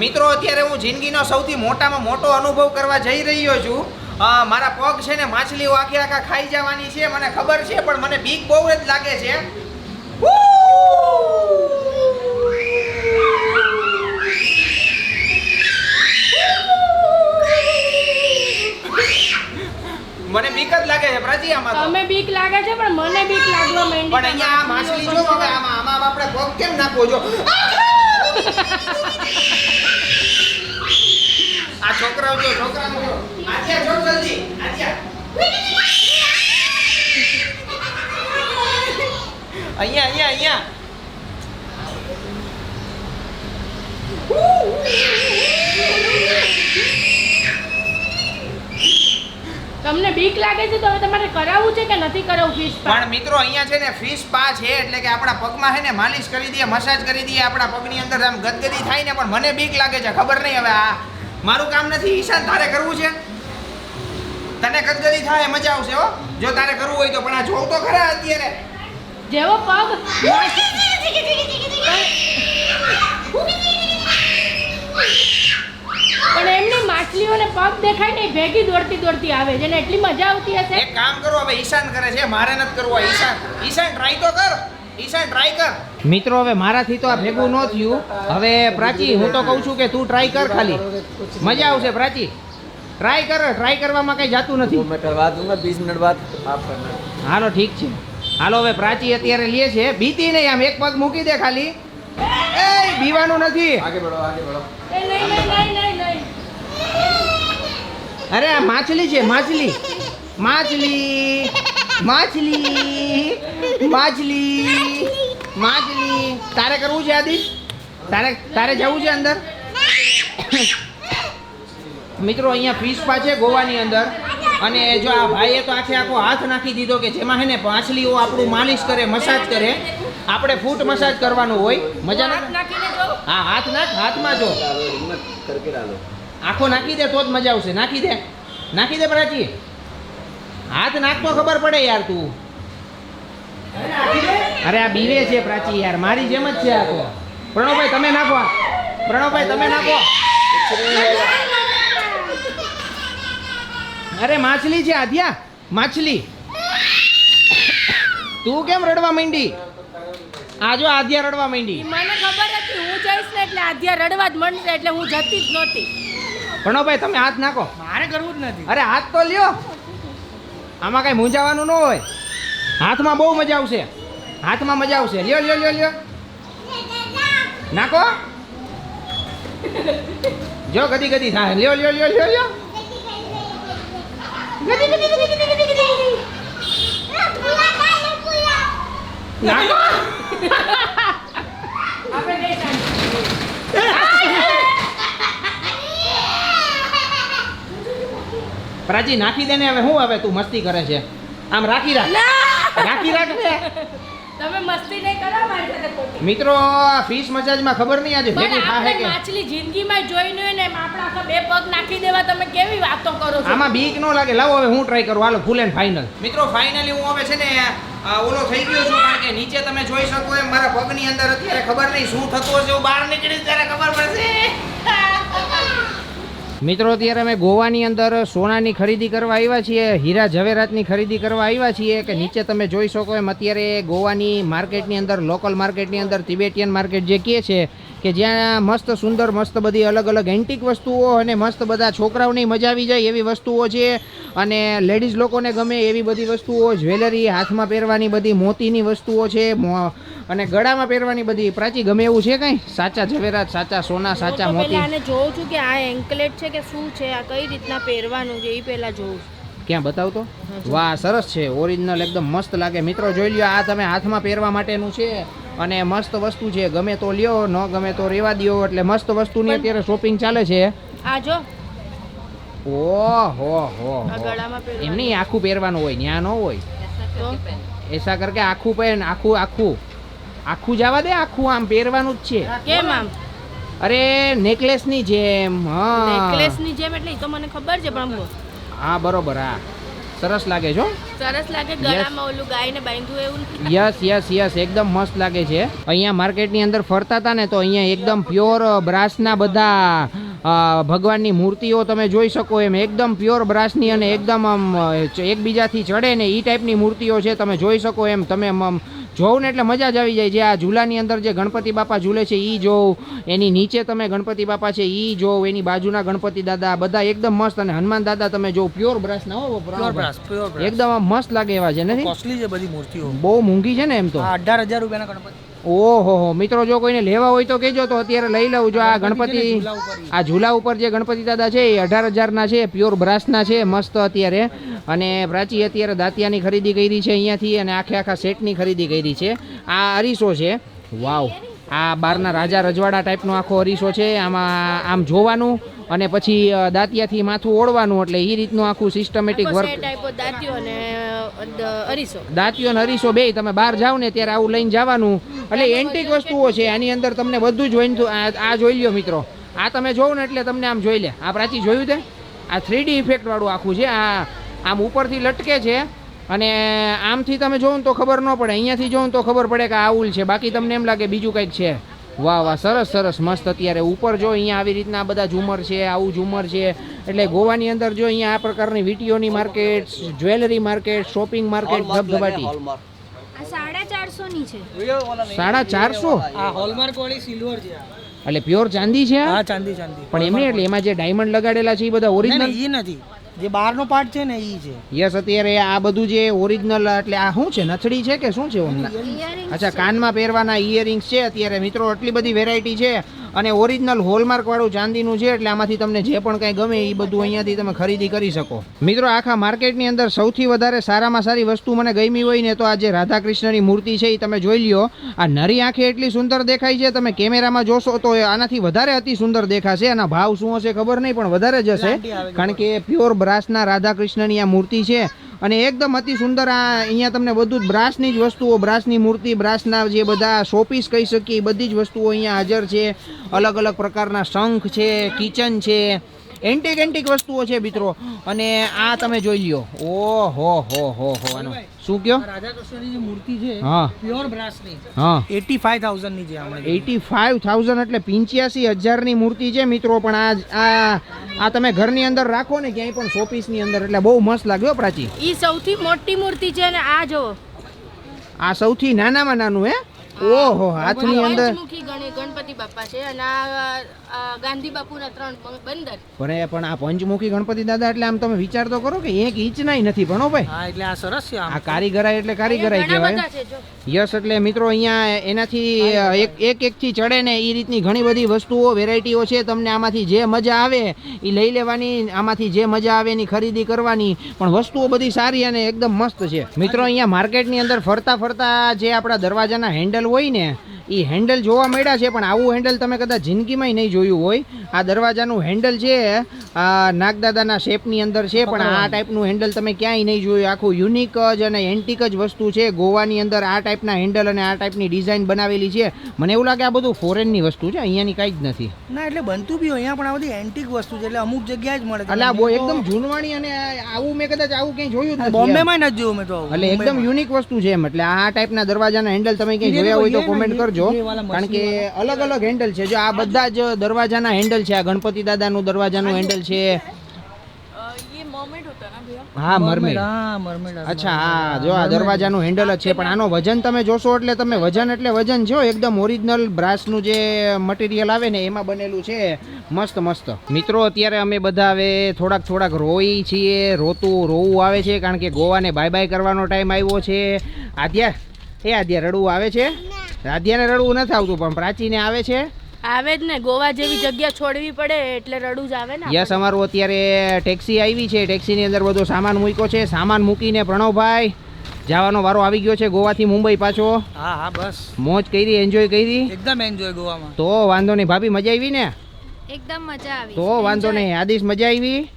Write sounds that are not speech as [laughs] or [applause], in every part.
મિત્રો અત્યારે હું જિંદગીનો સૌથી મોટામાં મોટો અનુભવ કરવા જઈ રહ્યો છું. મારા પગ છે ને માછલીઓ આખી આખા ખાઈ જવાની છે મને ખબર છે પણ મને બીક બહુ જ લાગે છે. મને બીક જ લાગે છે પ્રાચી આમાં તમે બીક લાગે છે પણ મને બીક લાગવા માંડી પણ અહીંયા આ માછલી જો હવે આમાં આમાં આપણે પગ કેમ નાખો જો? [laughs] આ છોકરાઓ જો છોકરાઓ જો. આદ્યા જો જલ્દી આદ્યા અહીંયા અહીંયા અહીંયા. તમને બીક લાગે છે તો હવે તમારે કરાવવું છે કે નથી કરાવવું ફિશ પણ મિત્રો અહીંયા છે ને ફિશ સ્પા છે એટલે કે આપણા પગમાં છે ને માલિશ કરી દઈએ મસાજ કરી દઈએ આપણા પગની અંદર આમ ગદગદી થાય ને પણ મને બીક લાગે છે ખબર નહીં હવે આ મારું કામ નથી ઈશાન તારે કરવું છે? તને ગદગદી થાય મજા આવશે હો. જો તારે કરવું હોય તો પણ આ જોવ તો ખરા અત્યારે. જેવો પગ. પણ એમની માછલીઓને પગ દેખાય ને ભેગી દોડતી દોડતી આવે છે ને એટલી મજા આવતી હશે. એક કામ કરો હવે ઈશાન કરે છે મારે નથી કરવું ઈશાન. ઈશાન ટ્રાય તો કર. ટ્રાય કર. મિત્રો હવે મારાથી તો આ ભેગું ન થયું. હવે પ્રાચી હું તો કહું છું કે તું ટ્રાય કર ખાલી. મજા આવશે પ્રાચી. ટ્રાય કર ટ્રાય કરવામાં કઈ જાતું નથી. મેં કરવા મિનિટ બાદ હાલો ઠીક છે. હાલો હવે પ્રાચી અત્યારે લે છે. બીતી નહીં આમ એક પગ મૂકી દે ખાલી. એ બીવાનું નથી. અરે આ માછલી છે માછલી. માછલી. માછલી માછલી માછલી. તારે કરવું છે આદિશ? તારે તારે જવું છે અંદર? મિત્રો અહીંયા ફીસ પા છે ગોવાની અંદર. અને જો આ ભાઈએ તો આખે આખો હાથ નાખી દીધો કે જેમાં હે ને માછલીઓ આપણું માલિશ કરે મસાજ કરે. આપણે ફૂટ મસાજ કરવાનું હોય. મજા હા હાથ નાખ હાથમાં જો. આખો નાખી દે તો જ મજા આવશે. નાખી દે. નાખી દે પ્રાચી. હાથ નાખતો ખબર પડે યાર તું. અરે આ બીવે છે પ્રાચી યાર મારી જેમ જ છે આ તો. પ્રણવભાઈ તમે નાખો પ્રણવભાઈ તમે નાખો. અરે માછલી છે આધ્યા માછલી. તું કેમ રડવા માંડી? આ જો આધ્યા રડવા માંડી. મને ખબર હતી હું જઈશ ને એટલે આધ્યા રડવા જ માંડશે એટલે હું જતી જ નહોતી. પ્રણવભાઈ તમે હાથ નાખો. મારે કરવું જ નથી. અરે હાથ તો લ્યો. આમાં કઈ મૂંઝાવાનું ન હોય. હાથમાં બહુ મજા આવશે. હાથમાં મજા આવશે. લ્યો લ્યો લ્યો લ્યો. નાખો. જો ગદી ગદી થાય. લ્યો લ્યો લ્યો લ્યો લ્યો. નાખો આપણે કઈ શાંતિ. પ્રાચી નાખી દે ને હવે શું હવે તું મસ્તી કરે છે? આમ રાખી રાખ. રાખી રાખ ને. તમે મસ્તી નહીં કરો મારી સાથે ખોટી. મિત્રો આ ફિશ મસાજમાં ખબર નહીં આજે ભેગી થાહે કે? માછલી જિંદગીમાં જોઈ નહીં ને આપણા આખા બે પગ નાખી દેવા તમે કેવી વાતો કરો છો? આમાં બીક ન લાગે. લાવો હવે હું ટ્રાય કરું. હાલો ફૂલ એન્ડ ફાઇનલ મિત્રો ફાઇનલી હું હવે છે ને ઓલો થઈ ગયો છું કારણ કે નીચે તમે જોઈ શકો એમ મારા પગની અંદર અત્યારે ખબર નહીં શું થતું હશે હું બહાર નીકળીશ ત્યારે ખબર પડશે. મિત્રો અત્યારે અમે ગોવાની અંદર સોનાની ખરીદી કરવા આવ્યા છીએ હીરા ઝવેરાતની ખરીદી કરવા આવ્યા છીએ કે નીચે તમે જોઈ શકો એમ અત્યારે ગોવાની માર્કેટની અંદર લોકલ માર્કેટની અંદર તિબેટિયન માર્કેટ જે કહે છે કે જ્યાં મસ્ત સુંદર મસ્ત બધી અલગ અલગ એન્ટિક વસ્તુઓ અને મસ્ત બધા છોકરાઓની મજા આવી જાય એવી વસ્તુઓ છે. અને લેડીઝ લોકોને ગમે એવી બધી વસ્તુઓ જ્વેલરી હાથમાં પહેરવાની બધી મોતીની વસ્તુઓ છે મો- અને ગળામાં પહેરવાની બધી પ્રાચી ગમે એવું છે કંઈ? સાચા ઝવેરાત સાચા સોના સાચા મોતી. આને જોઉં છું કે આ એન્કલેટ છે કે શું છે આ કઈ રીતના પહેરવાનું છે એ પહેલા જોઉં છું. ક્યાં બતાવતો? વાહ સરસ છે. ઓરિજિનલ એકદમ મસ્ત લાગે. મિત્રો જોઈ લ્યો આ તમે હાથમાં પહેરવા માટેનું છે અને મસ્ત વસ્તુ છે. ગમે તો લ્યો ન ગમે તો રેવા દ્યો. એટલે મસ્ત વસ્તુની અત્યારે શોપિંગ ચાલે છે. આ જો. ઓહો હો નહીં આખું પહેરવાનું હોય ન્યા ન હોય. એસા કરકે આખું પહેન આખું આખું. આખું જવા દે આખું આમ પહેરવાનું જ છે. કેમ આમ? અરે નેકલેસની જેમ હા. નેકલેસની જેમ એટલે ઈ તો મને ખબર છે પણ આમ હા બરોબર હા. સરસ લાગે છો સરસ લાગે ગળામાં ઓલું ગાયને બાંધ્યું એવું? યસ યસ યસ એકદમ મસ્ત લાગે છે. અહીંયા માર્કેટની અંદર ફરતા હતા ને તો અહીંયા એકદમ પ્યોર બ્રાસના બધા ભગવાનની મૂર્તિઓ તમે જોઈ શકો એમ. એકદમ પ્યોર બ્રાસની અને એકદમ આમ એકબીજાથી ચડે ને એ ટાઈપની મૂર્તિઓ છે તમે જોઈ શકો એમ. તમે આમ ને એટલે મજા જ આવી જાય. જે આ ઝૂલાની અંદર જે ગણપતિ બાપા ઝૂલે છે એ જોઉં. એની નીચે તમે ગણપતિ બાપા છે એ જોઉં. એની બાજુના ગણપતિ દાદા બધા એકદમ મસ્ત અને હનુમાન દાદા તમે જો પ્યોર હો બ્રાસ. પ્યોર બ્રાસ એકદમ મસ્ત લાગે એવા છે નથી? કોસ્ટલી છે બધી મૂર્તિઓ. બહુ મોંઘી છે ને એમ તો. અઢાર હજાર રૂપિયાના ગણપતિ. ઓહો હો મિત્રો જો કોઈને લેવા હોય તો કહેજો. તો અત્યારે લઈ લઉં જો આ ગણપતિ. આ ઝૂલા ઉપર જે ગણપતિ દાદા છે એ અઢાર હજારના છે પ્યોર બ્રાસના છે મસ્ત અત્યારે. અને પ્રાચી અત્યારે દાંતિયાની ખરીદી કરી છે અહીંયાથી અને આખે આખા સેટની ખરીદી કરી છે. આ અરીસો છે. વાવ. આ બારના રાજા રજવાડા ટાઈપનો આખો અરીસો છે. આમાં આમ જોવાનું અને પછી દાંતિયાથી માથું ઓળવાનું એટલે એ રીતનું આખું સિસ્ટમેટિક વર્ક દાંતિયો અને અરીસો. બે તમે બહાર જાવ ને ત્યારે આવું લઈને જવાનું. એટલે એન્ટિક વસ્તુઓ છે આની અંદર તમને બધું જોઈને આ જોઈ લ્યો મિત્રો. આ તમે જોવો ને એટલે તમને આમ જોઈ લે. આ પ્રાચી જોયું તે? આ થ્રીડી ઇફેક્ટ વાળું આખું છે. આ આમ ઉપરથી લટકે છે. અને આમથી તમે જોવો ને તો ખબર ન પડે. અહીંયાથી જોવો ને તો ખબર પડે કે આ ઉલ છે. બાકી તમને એમ લાગે બીજું કંઈક છે. વાહ વાહ સરસ સરસ. મસ્ત અત્યારે ઉપર જો અહીંયા આવી રીતના બધા ઝુમર છે આવું ઝુમર છે. એટલે ગોવાની અંદર જો અહીંયા આ પ્રકારની વીટીઓની market jewellery market shopping market ધબધબાટી. આ સાડા ચારસો ની છે. સાડા ચારસો? આ હોલમાર્ક વાળી સિલ્વર છે એટલે પ્યોર ચાંદી છે આ? હા ચાંદી ચાંદી. પણ એમની એટલે એમાં જે ડાયમંડ લગાડેલા છે એ બધા ઓરિજિનલ નથી. જે બહારનો પાર્ટ છે ને ઈ છે. યસ અત્યારે આ બધું જે ઓરિજિનલ એટલે આ શું છે? નથડી છે કે શું છે? અચ્છા કાનમાં પહેરવાના ઇયરિંગ્સ છે. અત્યારે મિત્રો આટલી બધી વેરાયટી છે. અને ઓરિજિનલ હોલમાર્ક વાળું ચાંદીનું છે એટલે આમાંથી તમને જે પણ કંઈ ગમે એ બધું અહીંયાથી તમે ખરીદી કરી શકો. મિત્રો આખા માર્કેટની અંદર સૌથી વધારે સારામાં સારી વસ્તુ મને ગમી હોય ને તો આ જે રાધા કૃષ્ણની મૂર્તિ છે એ તમે જોઈ લ્યો. આ નરી આંખે એટલી સુંદર દેખાય છે તમે કેમેરામાં જોશો તો આનાથી વધારે અતિ સુંદર દેખાશે. આના ભાવ શું હશે ખબર નહીં પણ વધારે જ હશે. કારણ કે પ્યોર બ્રાસના રાધાકૃષ્ણની આ મૂર્તિ છે. અને એકદમ અતિ સુંદર આ અહીંયા તમને બધું જ બ્રાસની જ વસ્તુઓ, બ્રાસની મૂર્તિ, બ્રાસના જે બધા શોપીસ કહી શકીએ, એ બધી જ વસ્તુઓ અહીંયા હાજર છે. અલગ અલગ પ્રકારના શંખ છે, કિચન છે એન્ટિક એન્ટિક વસ્તુઓ છે મિત્રો. અને આ તમે જોઈ લ્યો. ઓહો હો હો હો આનો. શું કયો? રાધા કૃષ્ણની જે મૂર્તિ છે હા. પ્યોર બ્રાસની હા. એટી ફાઈવ થાઉઝન્ડની છે આપણે એટી ફાઇવ થાઉઝન્ડ એટલે પંચ્યાસી હજારની મૂર્તિ છે મિત્રો પણ આ આ આ તમે ઘરની અંદર રાખો ને ક્યાંય પણ શોપીસની અંદર એટલે બહુ મસ્ત લાગ્યો પ્રાચી. એ સૌથી મોટી મૂર્તિ છે ને આ જો આ સૌથી નાનામાં નાનું હે? ઓહો હાથની અંદર. ગણપતિ બાપા છે અને આ ગાંધી બાપુના ત્રણ બંદર. પણ એ પણ આ પંચમુખી ગણપતિ દાદા એટલે આમ તમે વિચાર તો કરો કે એક ઇંચ નાય નથી ભણો ભાઈ. હા એટલે આ સરસ છે આ કારીગરાય એટલે કારીગરાય કહેવાય યસ એટલે મિત્રો અહીંયા એનાથી એક એક એક થી ચડે ને એ રીતની ઘણી બધી વસ્તુઓ વેરાયટીઓ છે તમને આમાંથી જે મજા આવે એ લઈ લેવાની આમાંથી જે મજા આવે એની ખરીદી કરવાની પણ વસ્તુઓ બધી સારી અને એકદમ મસ્ત છે. મિત્રો અહીંયા માર્કેટની અંદર ફરતા ફરતા જે આપણા દરવાજાના હેન્ડલ હોય ને એ હેન્ડલ જોવા મળ્યા છે પણ આવું હેન્ડલ તમે કદાચ જિંદગીમાં નહીં જોયું હોય. આ દરવાજાનું હેન્ડલ છે આ નાગદાદાના શેપની અંદર છે પણ આ ટાઈપનું હેન્ડલ તમે ક્યાંય નહીં જોયું. આખું યુનિક જ અને એન્ટિક જ વસ્તુ છે. ગોવાની અંદર આ ટાઈપના હેન્ડલ અને આ ટાઈપની ડિઝાઇન બનાવેલી છે. મને એવું લાગે આ બધું ફોરેનની વસ્તુ છે અહીંયાની કાંઈ જ નથી. ના એટલે બનતું બી હોય અહીંયા પણ આ બધી એન્ટિક વસ્તુ છે એટલે અમુક જગ્યાએ જ મળે એટલે આ બહુ એકદમ જૂનવાણી અને આવું મેં કદાચ આવું ક્યાંય જોયું નથી બોમ્બેમાં. નથી જોયું મેં તો એટલે એકદમ યુનિક વસ્તુ છે એમ એટલે આ ટાઈપના દરવાજાના હેન્ડલ તમે ક્યાંય જોયા હોય તો કોમેન્ટ કરજો. એ કારણ કે અલગ અલગ હેન્ડલ છે. જો આ બધા જ દરવાજાના હેન્ડલ છે. આ ગણપતિ દાદાનું દરવાજાનું હેન્ડલ છે. હા મરમેડ અચ્છા હા જો આ દરવાજાનું હેન્ડલ જ છે. પણ આનો વજન તમે જોશો એટલે તમે વજન એટલે વજન જો એકદમ ઓરિજિનલ બ્રાસનું જે મટીરિયલ આવે ને એમાં બનેલું છે. મસ્ત મસ્ત. મિત્રો અત્યારે અમે બધા હવે થોડાક થોડાક રોઈ છીએ. રોતું રોવું આવે છે કારણ કે ગોવાને બાય બાય કરવાનો ટાઈમ આવ્યો છે. આદ્યા એ આદ્યા રડવું આવે છે? આદ્યાને રડવું નથી આવતું પણ પ્રાચીને આવે છે? આવે જ ને ગોવા જેવી જગ્યા છોડવી પડે એટલે રડું જ આવે ને યસ અમારું અત્યારે ટેક્સી આવી છે. ટેક્સીની અંદર બધો સામાન મૂક્યો છે. સામાન મૂકીને પ્રણવભાઈ જવાનો વારો આવી ગયો છે ગોવાથી મુંબઈ પાછો. હા હા બસ. મોજ કરી એન્જોય કરી. એકદમ એન્જોય ગોવામાં. તો વાંધો નહીં. ભાભી મજા આવી ને? એકદમ મજા આવી. તો વાંધો નહીં. આદિશ મજા આવી?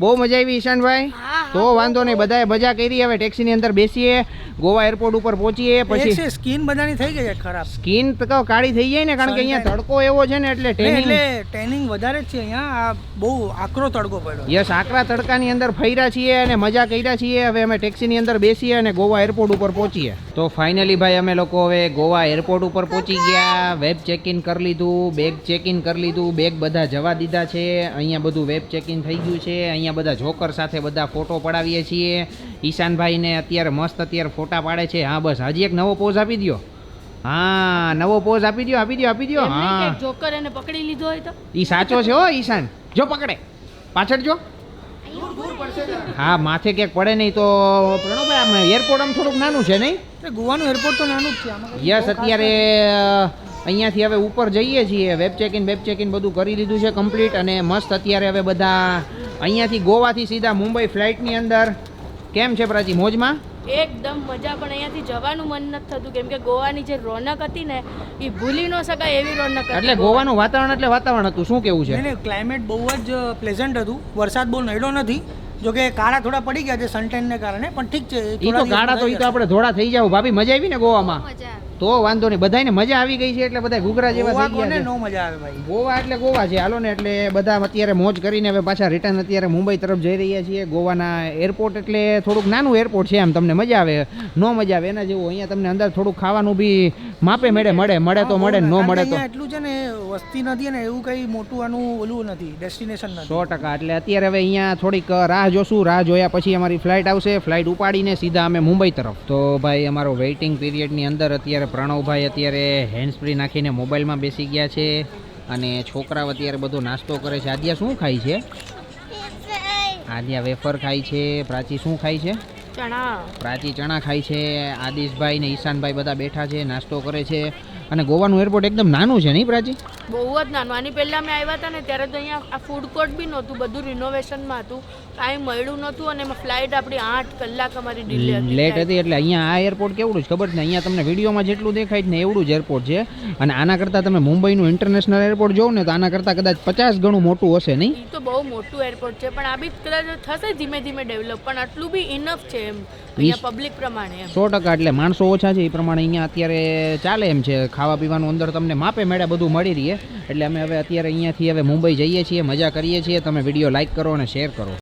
બહુ મજા આવી ઈશાનભાઈ. તો વાંધો નહીં બધાએ મજા કરી. હવે ટેક્સીની અંદર બેસીએ ગોવા એરપોર્ટ ઉપર પહોંચીએ પછી છે સ્કિન બધાની થઈ ગઈ છે ખરાબ. સ્કીન તો કહો કાળી થઈ જાય ને કારણ કે અહીંયા તડકો એવો છે ને એટલે ટ્રેનિંગ ટેનિંગ એટલે ટ્રેનિંગ વધારે જ છે અહીંયા. આ બહુ આકરો તડકો પડ્યો યસ આકરા તડકાની અંદર ફર્યા છીએ અને મજા કર્યા છીએ. હવે અમે ટેક્સીની અંદર બેસીએ અને ગોવા એરપોર્ટ ઉપર પહોંચીએ. તો ફાઇનલી ભાઈ અમે લોકો હવે ગોવા એરપોર્ટ ઉપર પહોંચી ગયા. વેબ ચેક ઇન કરી લીધું બેગ ચેક ઇન કરી લીધું. બેગ બધા જવા દીધા છે. અહીંયા બધું વેબ ચેક ઇન થઈ ગયું છે. અહીંયા બધા જોકર સાથે બધા ફોટો પડાવીએ છીએ. ઈશાનભાઈને અત્યારે મસ્ત અત્યારે ફોટા પાડે છે. હા બસ. હજી એક નવો પોઝ આપી દો હા નવો પોઝ આપી દો આપી દો આપી દો હા. જોકર એને પકડી લીધો હોય તો? ઈ સાચો છે હો ઈશાન. જો પકડે. પાછળ જો. હા માથે ક્યાંક પડે નહીં તો પ્રણવભાઈ આમ એરપોર્ટ આમ થોડુંક નાનું છે નહીં? ગોવાનું એરપોર્ટ તો નાનું જ છે. યસ અત્યારે અહીંયાથી હવે ઉપર જઈએ છીએ. Web check in web check in બધું કરી દીધું છે કમ્પ્લીટ અને મસ્ત અત્યારે હવે બધા અહીંયાથી ગોવાથી સીધા મુંબઈ ફ્લાઇટની અંદર. કેમ છે પ્રાચી મોજમાં? એકદમ મજા પણ અહીંયાથી જવાનું મન નથી થતું. કેમ કે ગોવાની જે રોનક હતી ને એ ભૂલી ન શકાય એવી રોનક એટલે ગોવાનું. વાતાવરણ એટલે વાતાવરણ હતું. શું કેવું છે? ક્લાઇમેટ બહુ જ પ્લેઝન્ટ હતું. વરસાદ બહુ નડ્યો નથી. જો કે કાળા થોડા પડી ગયા છે સનટેન ને કારણે પણ ઠીક છે એ તો કાળા તો એ તો આપણે ધોળા થઈ જાવ ભાભી મજા આવી ને ગોવામાં? મજા આવે. તો વાંધો નહીં. બધાને મજા આવી ગઈ છે એટલે બધા ઘૂઘરા જેવા થઈ ગયા છે. નો મજા આવે ભાઈ? ગોવા એટલે ગોવા છે. હાલો ને એટલે બધા અત્યારે મોજ કરીને હવે પાછા રિટર્ન અત્યારે મુંબઈ તરફ જઈ રહ્યા છીએ. ગોવાના એરપોર્ટ એટલે થોડુંક નાનું એરપોર્ટ છે એમ તમને મજા આવે નો મજા આવે એના જેવું અહીંયા તમને અંદર થોડુંક ખાવાનું બી માપે મેળે મળે મળે તો મળે ન મળે તો. એટલું છે ને વસ્તી નથી ને એવું કઈ મોટું આનું ઓલું નથી ડેસ્ટિનેશન નથી. સો ટકા. એટલે અત્યારે હવે અહીંયા થોડીક રાહ જોશું. રાહ જોયા પછી અમારી ફ્લાઇટ આવશે. ફ્લાઇટ ઉપાડીને સીધા અમે મુંબઈ તરફ. તો ભાઈ અમારો વેઇટિંગ પીરિયડની અંદર અત્યારે પ્રણવભાઈ અત્યારે હેન્ડ ફ્રી નાખીને મોબાઈલમાં બેસી ગયા છે અને છોકરાઓ અત્યારે બધો નાસ્તો કરે છે. આદ્યા શું ખાય છે? આદ્યા વેફર ખાય છે પ્રાચી શું ખાય છે? ચણા. પ્રાચી ચણા ખાય છે. આદિશભાઈ ને ઈશાનભાઈ બધા બેઠા છે નાસ્તો કરે છે. અને ગોવાનું એરપોર્ટ એકદમ નાનું છે નહીં પ્રાચી બહુ જ નાનું. આની પહેલાં અમે આવ્યા હતા ને ત્યારે તો અહીંયા આ ફૂડ કોર્ટ બી નહોતું બધું રિનોવેશનમાં હતું. કાંઈ મળ્યું નહોતું અને એમાં ફ્લાઇટ આપણી આઠ કલાક અમારી ડિલે હતી લેટ હતી એટલે અહીંયા આ એરપોર્ટ કેવડું છે ખબર છે અહીંયા તમને વિડીયોમાં જેટલું દેખાય છે ને એવડું જ એરપોર્ટ છે. અને આના કરતાં તમે મુંબઈનું ઇન્ટરનેશનલ એરપોર્ટ જોવો ને તો આના કરતાં કદાચ પચાસ ગણું મોટું હશે નહીં? તો બહુ મોટું એરપોર્ટ છે પણ આ બી કદાચ થશે ધીમે ધીમે ડેવલપ પણ આટલું બી ઇનફ છે એમ અહીંયા પબ્લિક પ્રમાણે સો ટકા એટલે માણસો ઓછા છે એ પ્રમાણે અહીંયા અત્યારે ચાલે એમ છે ખાવા પીવાનું અંદર તમને માપે મેળે બધું મળી રહીએ એટલે અમે હવે અત્યારે અહીંયાથી હવે મુંબઈ જઈએ છીએ, મજા કરીએ છીએ. તમે વીડિયો લાઇક કરો અને શેર કરો.